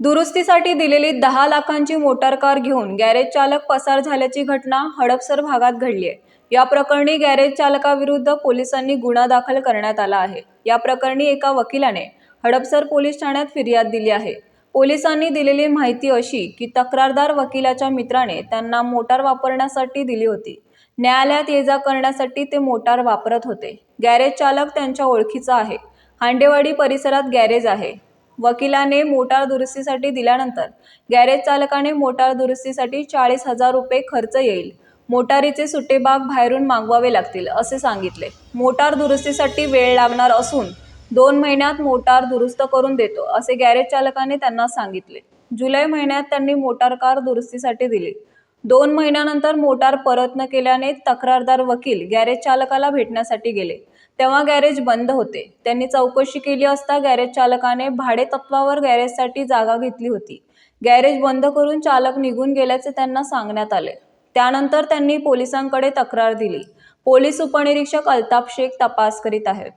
दुरुस्तीसाठी दिलेली दहा लाखांची मोटार कार घेऊन गॅरेज चालक पसार झाल्याची घटना हडपसर भागात घडली आहे. या प्रकरणी गॅरेज चालकाविरुद्ध पोलिसांनी गुन्हा दाखल करण्यात आला आहे. या प्रकरणी एका वकिलाने हडपसर पोलीस ठाण्यात फिर्याद दिली आहे. पोलिसांनी दिलेली माहिती अशी की तक्रारदार वकिलाच्या मित्राने त्यांना मोटार वापरण्यासाठी दिली होती. न्यायालयात ये जा करण्यासाठी ते मोटार वापरत होते. गॅरेज चालक त्यांच्या ओळखीचा आहे. हांडेवाडी परिसरात गॅरेज आहे. वकिलाने मोटार दुरुस्तीसाठी दिल्यानंतर गॅरेज चालकाने मोटार दुरुस्तीसाठी चाळीस हजार रुपये खर्च येईल. मोटारीचे सुट्टे भाग बाहेरून मागवावे लागतील असे सांगितले. मोटार दुरुस्तीसाठी वेळ लागणार असून दोन महिन्यात मोटार दुरुस्त करून देतो असे गॅरेज चालकाने त्यांना सांगितले. जुलै महिन्यात त्यांनी मोटार कार दुरुस्तीसाठी दिली. दोन महिन्यानंतर मोटार परत न केल्याने तक्रारदार वकील गॅरेज चालकाला भेटण्यासाठी गेले. तेव्हा गॅरेज बंद होते. त्यांनी चौकशी केली असता गॅरेज चालकाने भाडे तत्वावर गॅरेजसाठी जागा घेतली होती. गॅरेज बंद करून चालक निघून गेल्याचे त्यांना सांगण्यात आले. त्यानंतर त्यांनी पोलिसांकडे तक्रार दिली. पोलीस उपनिरीक्षक अल्ताफ शेख तपास करीत आहेत.